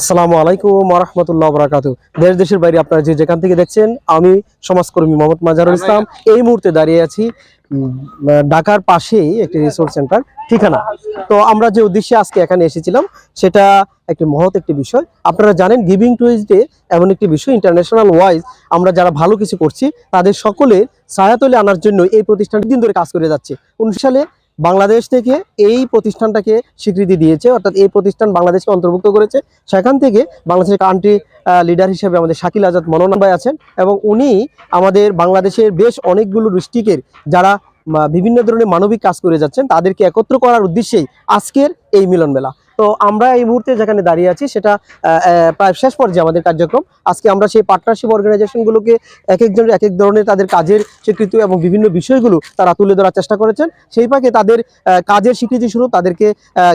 আসসালামু আলাইকুম রহমতুল্লাহ বরাকাতু দেশ দেশের বাইরে আপনারা যে যেখান থেকে দেখছেন, আমি সমাজকর্মী মোহাম্মদ মাজারুল ইসলাম। এই মুহূর্তে দাঁড়িয়ে আছি ঢাকার পাশেই একটি রিসোর্স সেন্টার, ঠিকানা। তো আমরা যে উদ্দেশ্যে আজকে এখানে এসেছিলাম, সেটা একটি মহৎ একটি বিষয়। আপনারা জানেন গিভিং টুইজডে এমন একটি বিষয় ইন্টারন্যাশনাল ওয়াইজ আমরা যারা ভালো কিছু করছি, তাদের সকলের সহায়তলে আনার জন্য এই প্রতিষ্ঠানটি দিন ধরে কাজ করে যাচ্ছে। উনিশ সালে বাংলাদেশ থেকে এই প্রতিষ্ঠানটাকে স্বীকৃতি দিয়েছে, অর্থাৎ এই প্রতিষ্ঠান বাংলাদেশকে অন্তর্ভুক্ত করেছে। সেখান থেকে বাংলাদেশের কান্ট্রি লিডার হিসেবে আমাদের শাকিল আজাদ মনোনয় আছেন এবং উনি আমাদের বাংলাদেশের বেশ অনেকগুলো ডিস্ট্রিক্টের যারা বিভিন্ন ধরনের মানবিক কাজ করে যাচ্ছেন, তাদেরকে একত্র করার উদ্দেশ্যেই আজকের এই মিলন মেলা তো আমরা এই মুহূর্তে যেখানে দাঁড়িয়ে আছি, সেটা প্রায় শেষ পর্যায়ে আমাদের কার্যক্রম। আজকে আমরা সেই পার্টনারশিপ অর্গানাইজেশনগুলোকে এক একজনের এক এক ধরনের তাদের কাজের স্বীকৃতি এবং বিভিন্ন বিষয়গুলো তারা তুলে ধরার চেষ্টা করেছেন। সেই পাকে তাদের কাজের স্বীকৃতি শুরু তাদেরকে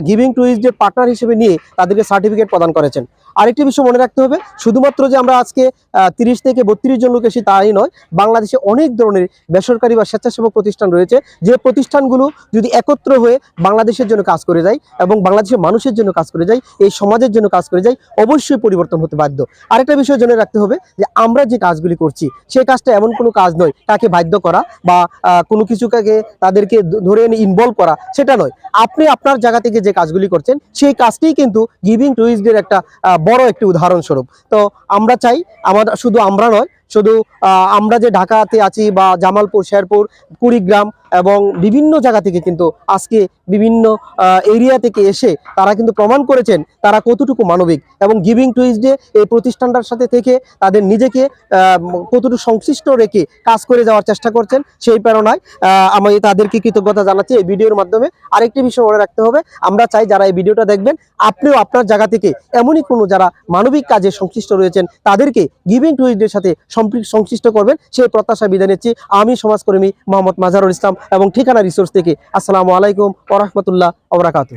গিভিং টুইজডের পার্টনার হিসেবে নিয়ে তাদেরকে সার্টিফিকেট প্রদান করেছেন। আরেকটি বিষয় মনে রাখতে হবে, শুধুমাত্র যে আমরা আজকে তিরিশ থেকে বত্রিশ জন লোক এসে তাই নয়, বাংলাদেশে অনেক ধরনের বেসরকারি বা স্বেচ্ছাসেবক প্রতিষ্ঠান রয়েছে, যে প্রতিষ্ঠানগুলো যদি একত্র হয়ে বাংলাদেশের জন্য কাজ করে যায় এবং বাংলাদেশের মানুষের জন্য কাজ করে যায়, এই সমাজের জন্য কাজ করে যায়, অবশ্যই পরিবর্তন হতে বাধ্য। আরেকটা বিষয় জেনে রাখতে হবে যে আমরা যে কাজগুলি করছি, সেই কাজটা এমন কোনো কাজ নয়, তাকে বাধ্য করা বা কোনো কিছুকে তাদেরকে ধরে এনে ইনভলভ করা, সেটা নয়। আপনি আপনার জায়গা থেকে যে কাজগুলি করছেন, সেই কাজটিই কিন্তু গিভিং টুইজডের একটা বড় একটি উদাহরণস্বরূপ। তো আমরা চাই আমাদের শুধু আমরা নয় শুধু আমরা যে ঢাকাতে আছি বা জামালপুর, শেরপুর, কুড়িগ্রাম এবং বিভিন্ন জায়গা থেকে কিন্তু আজকে বিভিন্ন এরিয়া থেকে এসে তারা কিন্তু প্রমাণ করেছেন তারা কতটুকু মানবিক এবং গিভিং টুইজডে এই প্রতিষ্ঠানটার সাথে থেকে তাদের নিজেকে কতটুকু সংশ্লিষ্ট রেখে কাজ করে যাওয়ার চেষ্টা করছেন সেই প্রেরণায় আমি তাদেরকে কৃতজ্ঞতা জানাচ্ছি এই ভিডিওর মাধ্যমে। আরেকটি বিষয় মনে রাখতে হবে, আমরা চাই যারা এই ভিডিওটা দেখবেন, আপনিও আপনার জায়গা থেকে এমনই কোনো যারা মানবিক কাজে সংশ্লিষ্ট রয়েছেন তাদেরকে গিভিং টুইজডের সাথে সংশ্লিষ্ট করবেন, সেই প্রত্যাশা বিদায় নিচ্ছি। আমি সমাজকর্মী মোহাম্মদ মাজারুল ইসলাম এবং ঠিকানা রিসোর্স থেকে। আসসালামু আলাইকুম ওরহমতুল্লাহ ওবরাকাতু